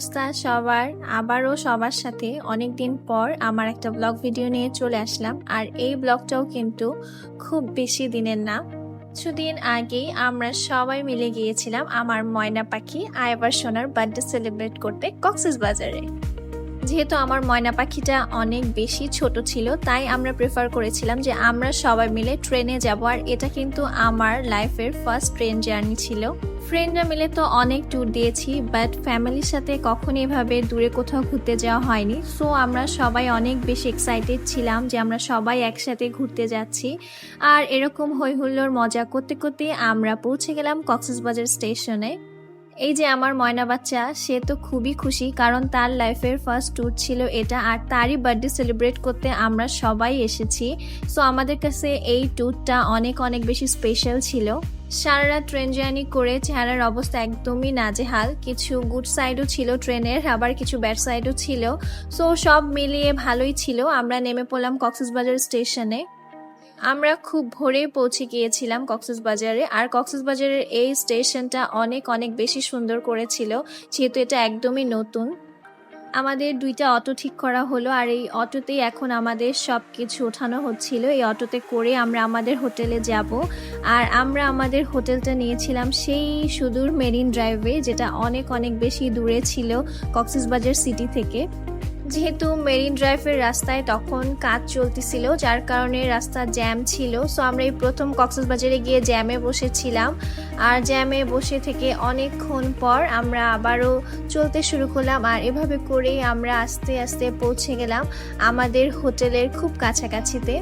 অবস্থা সবার, আবারও সবার সাথে অনেক দিন পর আমার একটা ব্লগ ভিডিও নিয়ে চলে আসলাম। আর এই ব্লগটাও কিন্তু খুব বেশি দিনের না। কিছুদিন আগেই আমরা সবাই মিলে গিয়েছিলাম আমার ময়না পাখি আয়বার সোনার বার্থডে সেলিব্রেট করতে কক্সেস বাজারে। যেহেতু আমার ময়না পাখিটা অনেক বেশি ছোট ছিল, তাই আমরা প্রেফার করেছিলাম যে আমরা সবাই মিলে ট্রেনে যাব। আর এটা কিন্তু আমার লাইফের ফার্স্ট ট্রেন জার্নি ছিল। ফ্রেন্ডরা মিলে তো অনেক ট্যুর দিয়েছি বাট ফ্যামিলির সাথে কখনো এভাবে দূরে কোথাও ঘুরতে যাওয়া হয়নি। সো আমরা সবাই অনেক বেশি এক্সাইটেড ছিলাম যে আমরা সবাই একসাথে ঘুরতে যাচ্ছি। আর এরকম হই হুল্লোর মজা করতে করতে আমরা পৌঁছে গেলাম কক্সবাজার স্টেশনে। এই যে আমার ময়না বাচ্চা, সে তো খুবই খুশি কারণ তার লাইফের ফার্স্ট ট্যুর ছিল এটা আর তারই বার্থডে সেলিব্রেট করতে আমরা সবাই এসেছি। সো আমাদের কাছে এই ট্যুরটা অনেক অনেক বেশি স্পেশাল ছিল। সারা রাত ট্রেন জার্নি করে চেহারার অবস্থা একদমই নাজেহাল। কিছু গুড সাইডও ছিল ট্রেনের আবার কিছু ব্যাড সাইডও ছিল। সো সব মিলিয়ে ভালোই ছিল। আমরা নেমে পড়লাম কক্সবাজার স্টেশনে আমরা খুব ভোরে পৌঁছে গিয়েছিলাম কক্সবাজারে, আর কক্সবাজারের এই স্টেশনটা অনেক অনেক বেশি সুন্দর করেছিল, যেহেতু এটা একদমই নতুন। আমাদের দুইটা অটো ঠিক করা হলো, আর এই অটোতেই এখন আমাদের সব কিছু ওঠানো হচ্ছিল। এই অটোতে করে আমরা আমাদের হোটেলে যাব, আর আমরা আমাদের হোটেলটা নিয়েছিলাম সেই সুদূর মেরিন ড্রাইভে, যেটা অনেক অনেক বেশি দূরে ছিল কক্সবাজার সিটি থেকে। যেহেতু মেরিন ড্রাইভের রাস্তায় তখন কাজ চলতেছিল, যার কারণে রাস্তা জ্যাম ছিল। সো আমরা এই প্রথম কক্সবাজারে গিয়ে জ্যামে বসেছিলাম। আর জ্যামে বসে থেকে অনেকক্ষণ পর আমরা আবারও চলতে শুরু করলাম। আর এভাবে করেই আমরা আস্তে আস্তে পৌঁছে গেলাম আমাদের হোটেলের খুব কাছাকাছিতে।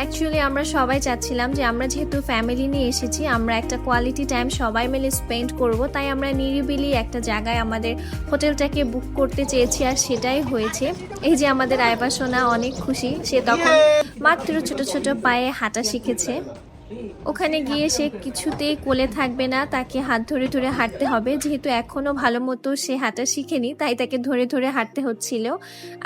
অ্যাকচুয়ালি আমরা সবাই চাচ্ছিলাম যে আমরা যেহেতু ফ্যামিলি নিয়ে এসেছি, আমরা একটা কোয়ালিটি টাইম সবাই মিলে স্পেন্ড করব। তাই আমরা নিরিবিলি একটা জায়গায় আমাদের হোটেলটাকে বুক করতে চেয়েছি আর সেটাই হয়েছে। এই যে আমাদের আয়বাসনা, অনেক খুশি। সে তখন মাত্র ছোট ছোট পায়ে হাঁটা শিখেছে। ওখানে গিয়ে সে কিছুতেই কোলে থাকবে না, তাকে হাত ধরে ধরে হাঁটতে হবে। যেহেতু এখনও ভালো মতো সে হাঁটা শিখেনি, তাই তাকে ধরে ধরে হাঁটতে হচ্ছিল।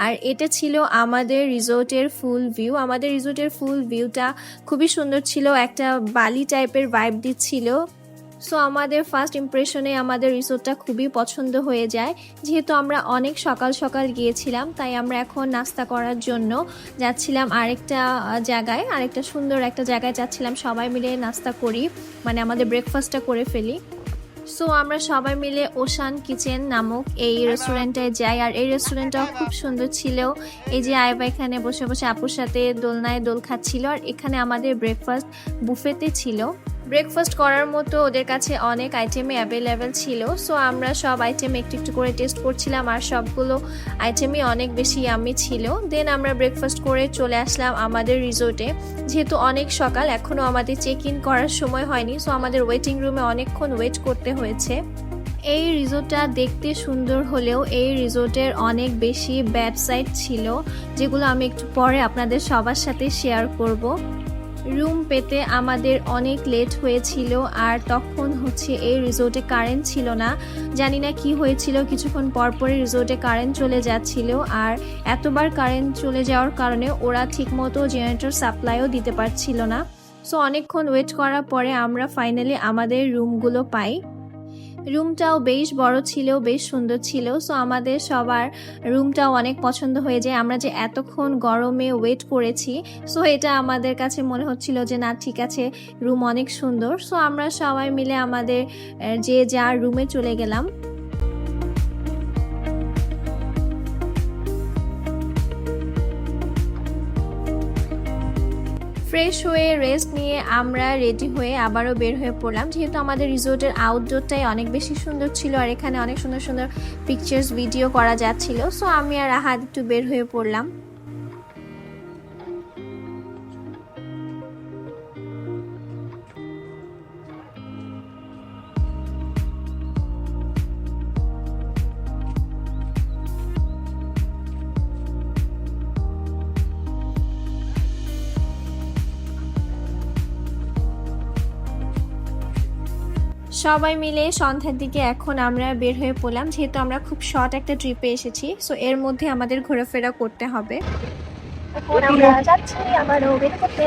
আর এটা ছিল আমাদের রিসোর্টের ফুল ভিউ। আমাদের রিসোর্টের ফুল ভিউটা খুবই সুন্দর ছিল, একটা বালি টাইপের ভাইব দিচ্ছিল। সো আমাদের ফার্স্ট ইমপ্রেশনে আমাদের রিসোর্টটা খুবই পছন্দ হয়ে যায়। যেহেতু আমরা অনেক সকাল সকাল গিয়েছিলাম, তাই আমরা এখন নাস্তা করার জন্য যাচ্ছিলাম আরেকটা জায়গায়, আরেকটা সুন্দর একটা জায়গায় যাচ্ছিলাম। সবাই মিলে নাস্তা করি মানে আমাদের ব্রেকফাস্টটা করে ফেলি। সো আমরা সবাই মিলে ওশান কিচেন নামক এই রেস্টুরেন্টটায় যাই। আর এই রেস্টুরেন্টটাও খুব সুন্দর ছিল। এই যে আয়বা এখানে বসে বসে আপুর সাথে দোলনায় দোল খাচ্ছিল। আর এখানে আমাদের ব্রেকফাস্ট বুফেতে ছিল। ব্রেকফাস্ট করার মতো ওদের কাছে অনেক আইটেমই অ্যাভেলেবেল ছিল সো আমরা সব আইটেম একটু একটু করে টেস্ট করছিলাম আর সবগুলো আইটেমই অনেক বেশি আমি ছিল। দেন আমরা ব্রেকফাস্ট করে চলে আসলাম আমাদের রিসোর্টে যেহেতু অনেক সকাল এখনও আমাদের চেক ইন করার সময় হয়নি সো আমাদের ওয়েটিং রুমে অনেকক্ষণ ওয়েট করতে হয়েছে। এই রিসোর্টটা দেখতে সুন্দর হলেও এই রিসোর্টের অনেক বেশি ব্যাড সাইড ছিল, যেগুলো আমি একটু পরে আপনাদের সবার সাথে শেয়ার করব। রুম পেতে আমাদের অনেক লেট হয়েছিল আর তখন হচ্ছে এই রিসোর্টে কারেন্ট ছিল না। জানি না কি হয়েছিল, কিছুক্ষণ পরপরই রিসোর্টে কারেন্ট চলে যাচ্ছিল আর এতবার কারেন্ট চলে যাওয়ার কারণে ওরা ঠিকমতো জেনারেটর সাপ্লাইও দিতে পারছিল না। সো অনেকক্ষণ ওয়েট করার পরে আমরা ফাইনালি আমাদের রুমগুলো পাই। রুমটাও বেশ বড় ছিল, বেশ সুন্দর ছিল সো আমাদের সবার রুমটাও অনেক পছন্দ হয়ে যায়। আমরা যে এতক্ষণ গরমে ওয়েট করেছি সো এটা আমাদের কাছে মনে হচ্ছিল যে, না, ঠিক আছে রুম অনেক সুন্দর। সো আমরা সবাই মিলে আমাদের যে যার রুমে চলে গেলাম। ফ্রেশ হয়ে রেস্ট নিয়ে আমরা রেডি হয়ে আবারও বের হয়ে পড়লাম। যেহেতু আমাদের রিসোর্টের আউটডোরটাই অনেক বেশি সুন্দর ছিল আর এখানে অনেক সুন্দর সুন্দর পিকচার্স ভিডিও করা যাচ্ছিল। সো আমি আর আহাদ একটু বের হয়ে পড়লাম। সবাই মিলে সন্ধ্যার দিকে এখন আমরা বের হয়ে পড়লাম যেহেতু আমরা খুব শর্ট একটা ট্রিপে এসেছি সো এর মধ্যে আমাদের ঘোরাফেরা করতে হবে। আমরা যাচ্ছি আবারও বের করতে।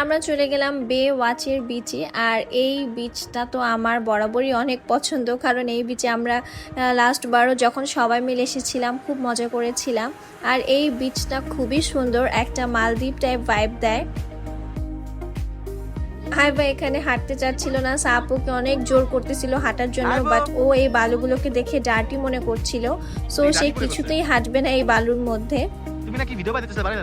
আমরা চলে গেলাম বে ওয়াচের বিচে আর এই বিচটা তো আমার বরাবরই অনেক পছন্দ কারণ এই বিচে আমরা লাস্ট বারও যখন সবাই মিলে এসেছিলাম খুব মজা করেছিলাম। আর এই বিচটা খুবই সুন্দর একটা মালদ্বীপ টাইপ ভাইব দেয়। হাইবা এখানে হাঁটতে চাচ্ছিল না। সাপুকে অনেক জোর করতেছিল হাঁটার জন্য বাট ও এই বালুগুলোকে দেখে ডার্টি মনে করছিল। সো সে কিছুতেই হাঁটবে না এই বালুর মধ্যে। তুমি নাকি ভিডিও বানাইতেছো পারে না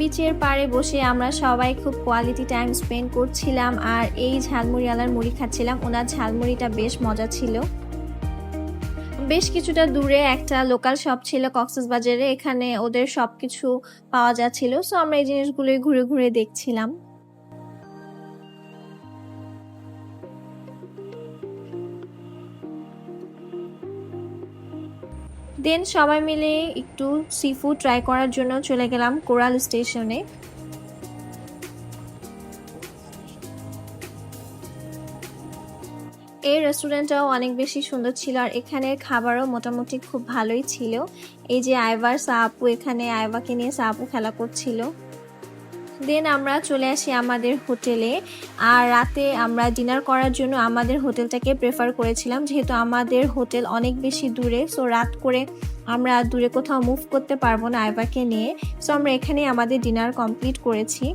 বিচের পাড়ে বসে আমরা সবাই খুব কোয়ালিটি টাইম স্পেন্ড করছিলাম আর এই ঝালমুড়িওয়ালার মুড়ি খাচ্ছিলাম। ওনার ঝালমুড়িটা বেশ মজা ছিল। বেশ কিছুটা দূরে একটা লোকাল শপ ছিল কক্সেস বাজারে এখানে ওদের সব কিছু পাওয়া যাচ্ছিল। সো আমরা এই জিনিসগুলোই ঘুরে ঘুরে দেখছিলাম। দেন সবাই মিলে একটু সি ফুড ট্রাই করার জন্য চলে গেলাম কোরাল স্টেশনে। এই রেস্টুরেন্টটাও অনেক বেশি সুন্দর ছিল আর এখানের খাবারও মোটামুটি খুব ভালোই ছিল। এই যে আইভার সাপু, এখানে আইভাকে নিয়ে সাপু খেলা করছিল। দেন আমরা চলে আসি আমাদের হোটেলে। আর রাতে আমরা ডিনার করার জন্য আমাদের হোটেলটাকে প্রেফার করেছিলাম, যেহেতু আমাদের হোটেল অনেক বেশি দূরে সো রাত করে আমরা দূরে কোথাও মুভ করতে পারব না আইভাকে নিয়ে। সো আমরা এখানে আমাদের ডিনার কমপ্লিট করেছি।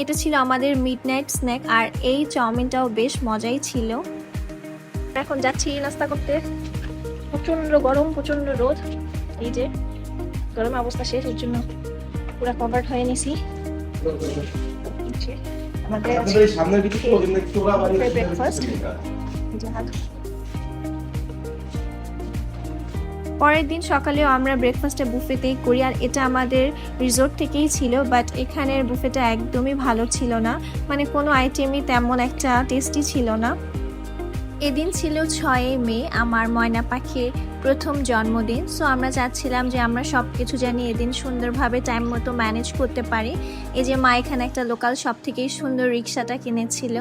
এটা ছিল আমাদের মিড নাইট স্ন্যাক আর এই চাউমিনটাও বেশ মজাই ছিল। এখন যাচ্ছি নাস্তা করতে। প্রচণ্ড গরম প্রচণ্ড রোদ। এই যে গরম অবস্থা শেষ এর জন্য পুরো কভার্ড হয়ে নিছি। আমাদের কিছু বাড়ি Breakfast? পরের দিন সকালেও আমরা ব্রেকফাস্টটা বুফেতেই করি আর এটা আমাদের রিসোর্ট থেকেই ছিল বাট এখানের বুফেটা একদমই ভালো ছিল না। মানে কোনো আইটেমই তেমন একটা টেস্টি ছিল না। এদিন ছিল ছয়ই মে, আমার ময়না পাখির প্রথম জন্মদিন। সো আমরা চাচ্ছিলাম যে আমরা সব কিছু জানি এদিন সুন্দরভাবে টাইম মতো ম্যানেজ করতে পারি। এই যে মা এখানে একটা লোকাল সব থেকেই সুন্দর রিক্সাটা কিনেছিল।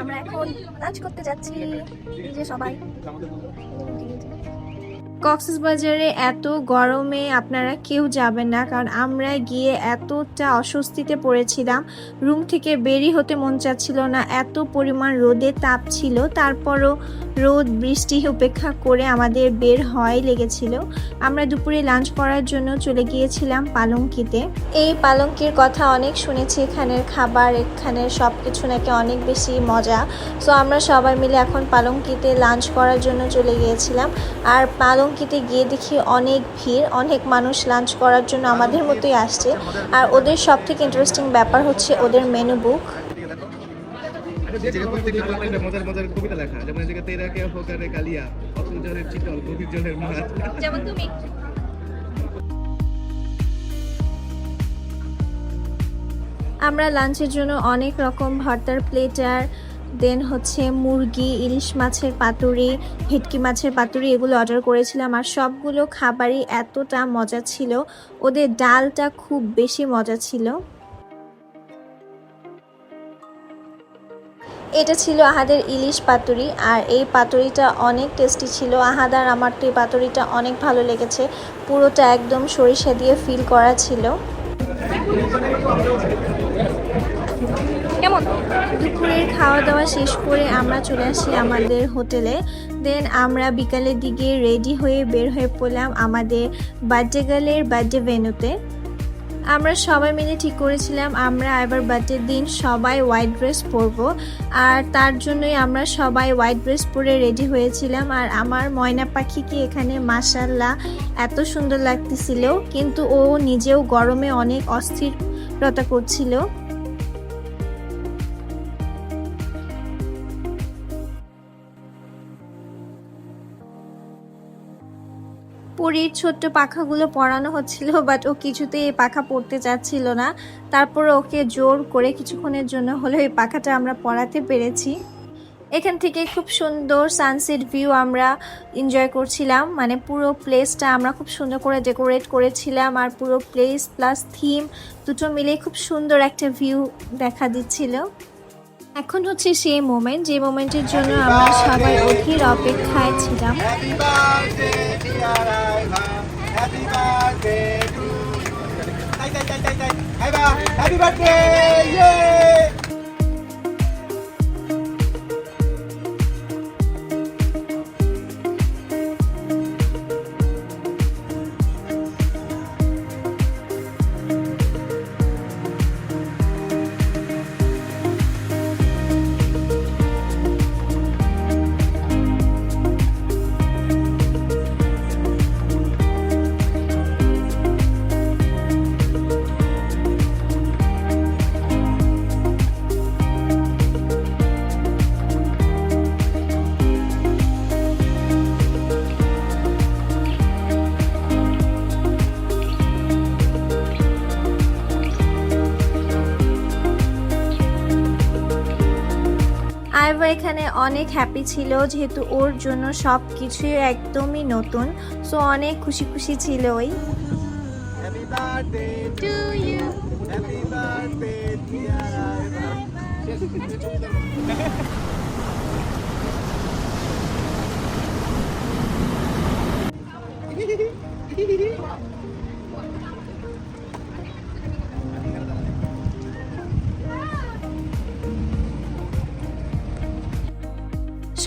আমরা এখন লাঞ্চ করতে যাচ্ছি। যে সবাই। কক্সবাজারে এত গরমে আপনারা কেউ যাবেন না, কারণ আমরা গিয়ে এতটা অস্বস্তিতে পড়েছিলাম। রুম থেকে বেরি হতে মন চাচ্ছিল না, এত পরিমাণ রোদে তাপ ছিল, তারপরও রোদ, বৃষ্টি উপেক্ষা করে আমাদের বের হয় লেগেছিল। আমরা দুপুরে লাঞ্চ করার জন্য চলে গিয়েছিলাম পালঙ্কিতে। এই পালঙ্কির কথা অনেক শুনেছি, এখানের খাবার, এখানের সব কিছু নাকি অনেক বেশি মজা। সো আমরা সবাই মিলে এখন পালঙ্কিতে লাঞ্চ করার জন্য চলে গিয়েছিলাম। আর পালঙ্কিতে গিয়ে দেখি অনেক ভিড়, অনেক মানুষ লাঞ্চ করার জন্য আমাদের মতোই আসছে। আর ওদের সব থেকে ইন্টারেস্টিং ব্যাপার হচ্ছে ওদের মেনু বুক আমরা লাঞ্চের জন্য অনেক রকম ভর্তার প্লেটার দেন হচ্ছে মুরগি, ইলিশ মাছের পাতুরি, ভেটকি মাছের পাতুরি এগুলো অর্ডার করেছিলাম আর সবগুলো খাবারই এতটা মজা ছিল। ওদের ডালটা খুব বেশি মজা ছিল। এটা ছিল আহাদের ইলিশ পাতুরি আর এই পাতুরিটা অনেক টেস্টি ছিল। আহাদার আমার তো এই পাতুরিটা অনেক ভালো লেগেছে। পুরোটা একদম সরিষা দিয়ে ফিল করা ছিল। কেমন? দুপুরের খাওয়া দাওয়া শেষ করে আমরা চলে আসি আমাদের হোটেলে। দেন আমরা বিকালের দিকে রেডি হয়ে বের হয়ে পড়লাম আমাদের বার্থডে গার্লের বার্থডে ভেনুতে আমরা সবাই মিলে ঠিক করেছিলাম, আমরা এবার বার্থডের দিন সবাই হোয়াইট ড্রেস পরবো। আর তার জন্যই আমরা সবাই হোয়াইট ড্রেস পরে রেডি হয়েছিলাম। আর আমার ময়না পাখিকে এখানে মাসাল্লাহ এত সুন্দর লাগতেছিল, কিন্তু ও নিজেও গরমে অনেক অস্থিরতা করছিল। পরীর ছোট্ট পাখাগুলো পরানো হচ্ছিল বাট ও কিছুতেই এই পাখা পরতে চাচ্ছিল না। তারপর ওকে জোর করে কিছুক্ষণের জন্য হলেও এই পাখাটা আমরা পরাতে পেরেছি। এখান থেকে খুব সুন্দর সানসেট ভিউ আমরা এনজয় করছিলাম। মানে পুরো প্লেসটা আমরা খুব সুন্দর করে ডেকোরেট করেছিলাম আর পুরো প্লেস প্লাস থিম দুটো মিলে খুব সুন্দর একটা ভিউ দেখা দিচ্ছিল। এখন হচ্ছে সেই মোমেন্ট যে মোমেন্টের জন্য আমরা সবাই অধীর অপেক্ষায় ছিলাম। Happy birthday, এখানে অনেক হ্যাপি ছিল যেহেতু ওর জন্য সব কিছুই একদমই নতুন সো অনেক খুশি খুশি ছিল ওই।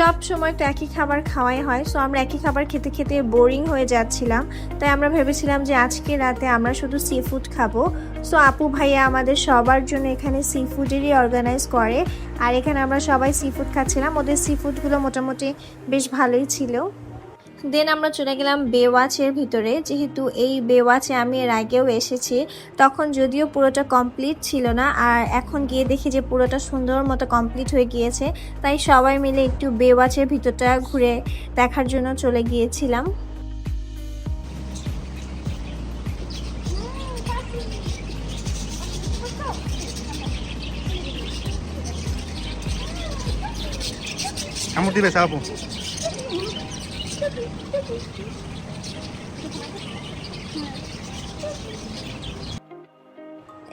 সব সময় তো একই খাবার খাওয়াই হয় সো আমরা একই খাবার খেতে খেতে বোরিং হয়ে যাচ্ছিলাম। তাই আমরা ভেবেছিলাম যে আজকে রাতে আমরা শুধু সি ফুড খাব। সো আপু ভাইয়া আমাদের সবার জন্য এখানে সি ফুডেরই অর্গানাইজ করে, আর এখানে আমরা সবাই সি ফুড খাচ্ছিলাম। ওদের সি ফুডগুলো মোটামুটি বেশ ভালোই ছিল। দেন আমরা চলে গেলাম বেওয়াচের ভিতরে। যেহেতু এই বেওয়াচে আমি এর আগেও এসেছি, তখন যদিও পুরোটা কমপ্লিট ছিল না, আর এখন গিয়ে দেখি যে পুরোটা সুন্দর মতো কমপ্লিট হয়ে গিয়েছে, তাই সবাই মিলে একটু বেওয়াচের ভিতরটা ঘুরে দেখার জন্য চলে গিয়েছিলাম। কামড় দিবে আপু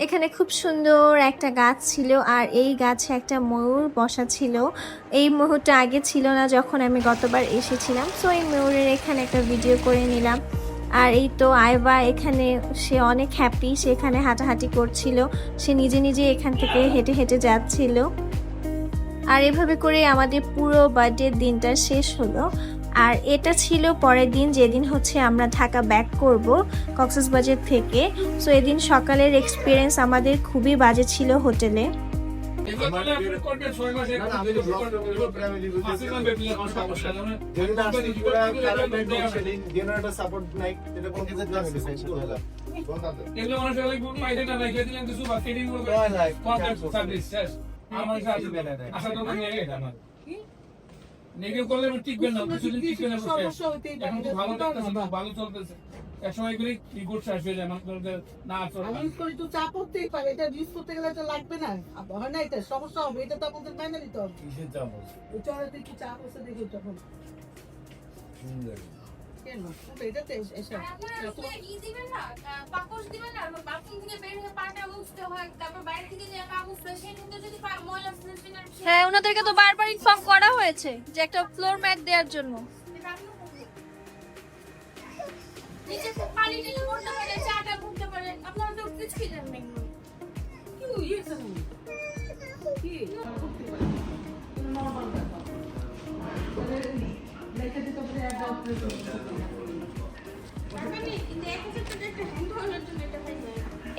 এখানে খুব সুন্দর একটা গাছ ছিল আর এই গাছে একটা ময়ূর বসা ছিল। এই ময়ূরটা আগে ছিল না যখন আমি গতবার এসেছিলাম। সো এই ময়ূরের এখানে একটা ভিডিও করে নিলাম। আর এই তো আইবা এখানে সে অনেক হ্যাপি সে এখানে হাঁটাহাঁটি করছিল। সে নিজে নিজে এখান থেকে হেঁটে হেঁটে যাচ্ছিল। আর এভাবে করে আমাদের পুরো বার্থডের দিনটা শেষ হলো। আর এটা ছিল পরের দিন যেদিন হচ্ছে আমরা ঢাকা ব্যাক করব কক্সবাজার থেকে। সো এদিন সকালের এক্সপিরিয়েন্স আমাদের খুবই বাজে ছিল হোটেলে। আমার কাছে আশা তো নিয়ে গেছে আমার নেগেটিভ করলে আমি টিকবে না কিছুদিন টিকবে না বসে এখন তো ভালো চলতেছে ভালো চলতেছে। এক সময় করে কি গুড শেষ হয়ে যায় মানুষ না আসলে আমি করি তো চাপ হতেই পারে এটা ইউজ করতে গেলে তো লাগবে না। হয় না এটা সমস্যা হবে এটা তো আপনাদের মাইনে নিতে হবে। কিসের চাপ এটা হয়তো কি চাপ হচ্ছে দেখি তখন কেন? এটাতে এসে দিবেন না, বাথরুম থেকে বের হয়ে পাটা মুছতে হয়, তারপর বাইরে থেকে যে পা মুছতে হয়, যদি ময়লা ফেলছেন হ্যাঁ ওনাদেরকে তো বারবার ইনফর্ম করা হয়েছে যে একটা ফ্লোর ম্যাট দেওয়ার জন্য। নিচে পানি টেনে পড়তে পারে, চাটা ঘুরতে পারে, আপনারা তো কিছুই জানেন না এগুলো। কি? হয়েছে কি নরমাল ব্যাপার।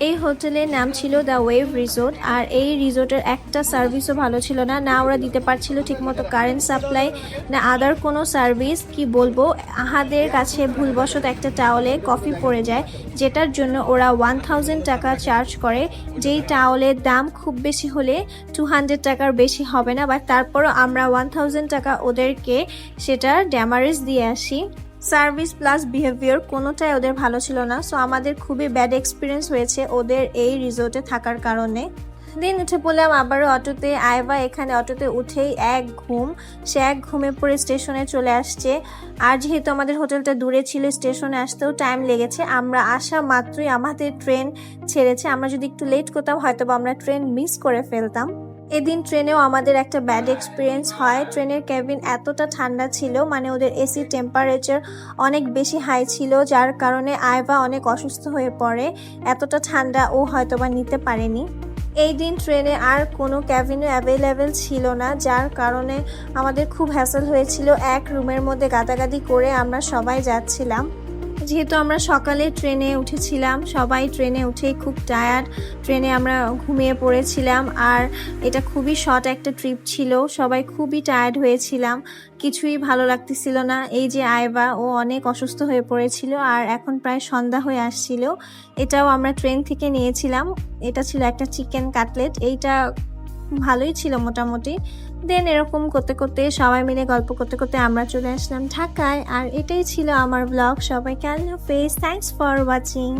এই হোটেলের নাম ছিল দ্য ওয়েভ রিসোর্ট, আর এই রিসোর্টের একটা সার্ভিসও ভালো ছিল না। না ওরা দিতে পারছিল ঠিকমতো কারেন্ট সাপ্লাই, না আদার কোনো সার্ভিস, কি বলব, আহাদের কাছে ভুলবশত একটা টাওয়ালে কফি পড়ে যায়, যেটার জন্য ওরা ওয়ান থাউজেন্ড টাকা চার্জ করে। যেই টাওয়ালের দাম খুব বেশি হলে টু হান্ড্রেড টাকার বেশি হবে না, বাট তারপরও আমরা ওয়ান থাউজেন্ড টাকা ওদেরকে সেটার ড্যামারেজ দিয়ে আসি। সার্ভিস প্লাস বিহেভিয়ার কোনোটাই ওদের ভালো ছিল না। সো আমাদের খুবই ব্যাড এক্সপিরিয়েন্স হয়েছে ওদের এই রিসোর্টে থাকার কারণে। দিন উঠে পড়লাম আবারও অটোতে। আইবা এখানে অটোতে উঠেই এক ঘুম, সে এক ঘুমে পড়ে স্টেশনে চলে আসছে। আর যেহেতু আমাদের হোটেলটা দূরে ছিল, স্টেশনে আসতেও টাইম লেগেছে। আমরা আসা মাত্রই আমাদের ট্রেন ছেড়েছে। আমরা যদি একটু লেট করতাম হয়তো আমরা ট্রেন মিস করে ফেলতাম। এদিন ট্রেনেও আমাদের একটা ব্যাড এক্সপিরিয়েন্স হয়। ট্রেনের ক্যাবিন এতটা ঠান্ডা ছিল মানে ওদের এসি টেম্পারেচার অনেক বেশি হাই ছিল, যার কারণে আয়বা অনেক অসুস্থ হয়ে পড়ে। এতটা ঠান্ডা ও হয়তোবা নিতে পারেনি। এই দিন ট্রেনে আর কোনো ক্যাবিনও অ্যাভেলেবেল ছিল না, যার কারণে আমাদের খুব হ্যাসেল হয়েছিল। এক রুমের মধ্যে গাদাগাদি করে আমরা সবাই যাচ্ছিলাম। যেহেতু আমরা সকালে ট্রেনে উঠেছিলাম, সবাই ট্রেনে উঠেই খুব টায়ার্ড ট্রেনে আমরা ঘুমিয়ে পড়েছিলাম আর এটা খুবই শর্ট একটা ট্রিপ ছিল, সবাই খুবই টায়ার্ড হয়েছিলাম, কিছুই ভালো লাগতেছিল না। এই যে আয়বা, ও অনেক অসুস্থ হয়ে পড়েছিল আর এখন প্রায় সন্ধ্যা হয়ে আসছিল। এটাও আমরা ট্রেন থেকে নিয়েছিলাম, এটা ছিল একটা চিকেন কাটলেট এইটা ভালোই ছিল মোটামুটি। দেন এরকম করতে করতে, সবাই মিলে গল্প করতে করতে আমরা চলে আসলাম ঢাকায়। আর এটাই ছিল আমার ব্লগ সবাইকে আল্লাহ ফেস থ্যাংকস ফর ওয়াচিং